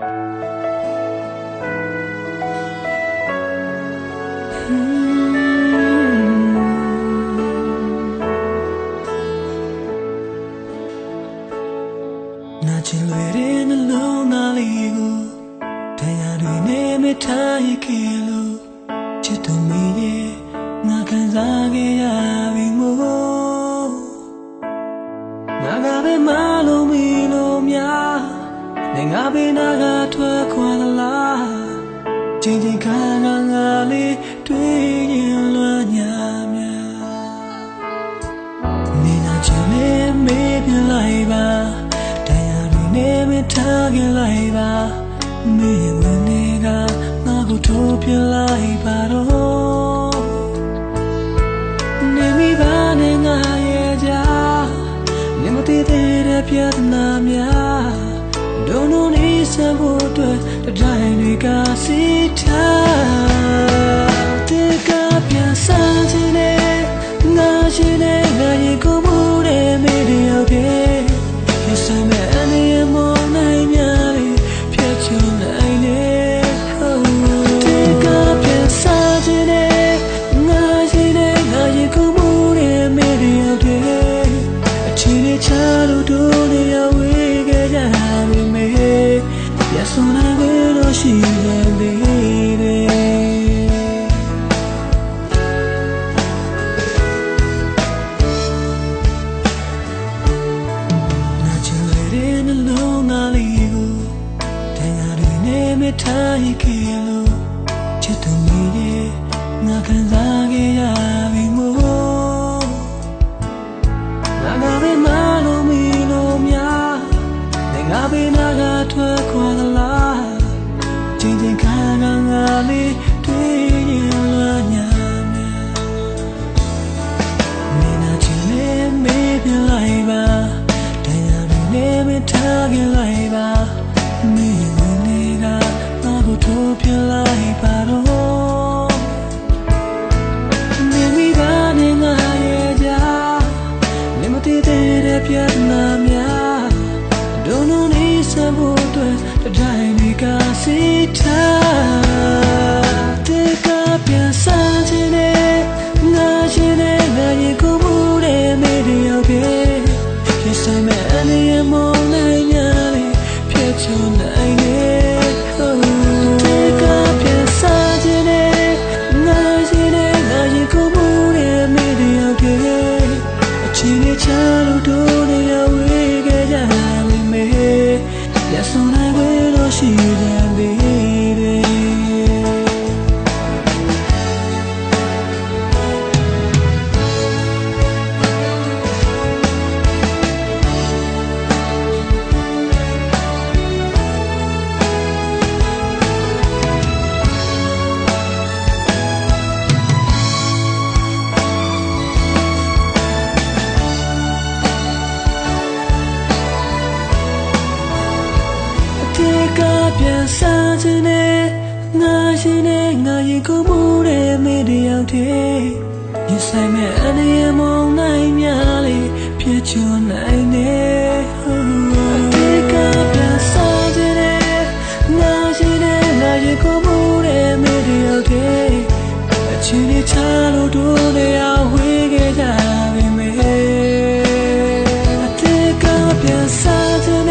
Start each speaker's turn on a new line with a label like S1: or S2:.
S1: နာချင်လွယ်တဲ့နှလုံးသားလေးကိုတရားတွေနဲ့မထားရခဲ့လို့ချစ်သူမီးရဲ့ငါခံစားခဲ့ရပြီမို့ငါကပဲမလို့မီလို့များနေ ငါပဲနာကထွက်ခွာလားချင်းချင်းခါငါငါလေးတွေ့ရင်လွမ်းညာများနေနာချင်လေမေးပြလိုက်ပါတရားတွေနဲ့မထားခင်လိုက်ပါမေးမနေကငါကိုထိုးပြလိုက်ပါတော့နေမိပါနဲ့ငါရဲ့ကြာနေမတည်သေးတဲ့ပြဿနာများဒုံဒုံ လေးစံဖို့အတွက်တတိုင်းတွေကစီထား ထားရခဲ့လို့ချစ်သူမီးရဲ့ငါခံစားခဲ့ရပြီမို့ငါကပဲမလို့မီလို့များနေငါပဲနာကထွက်ခွာလားချင်းချင်းခါငါငါလေး စံဖို့အတွက်တတိုင်းတွေကစီထားတဲ့ကပြန်စားခြင်းနဲ့ငါရှိတဲ့ငါရင်ကိုမှုတဲ့မေးတဲ့ရောက်ခဲ့ဖြစ်ဆိုင်မဲ့အနေမောင်းနိုင်များလေးဖြစ်ချင်နိုင်နေတဲ့ကပြန်စားခြင်းနဲ့ငါရှိတဲ့ငါရင်ကိုမှုတဲ့မေးတဲ့ရောက်ခဲ့အချင်းချလို့ ပြန်စားခြင်းနဲ့ငါရှင်နဲ့ငါရင်ကိုမှုတဲ့မိတယောက်တည်းရင်ဆိုင်မဲ့အန္တရာယ်မုန်နိုင်များလေးဖြစ်ချွန်နိုင်နေအတေကပြန်စားခြင်းနဲ့ငါရှင်နဲ့ငါရင်ကိုမှုတဲ့မိတယောက်တည်းအချင်းတွေချလို့တို့တွေအောင်ဝေးခဲ့ကြပါမယ်အတေကပြန်စားခြင်း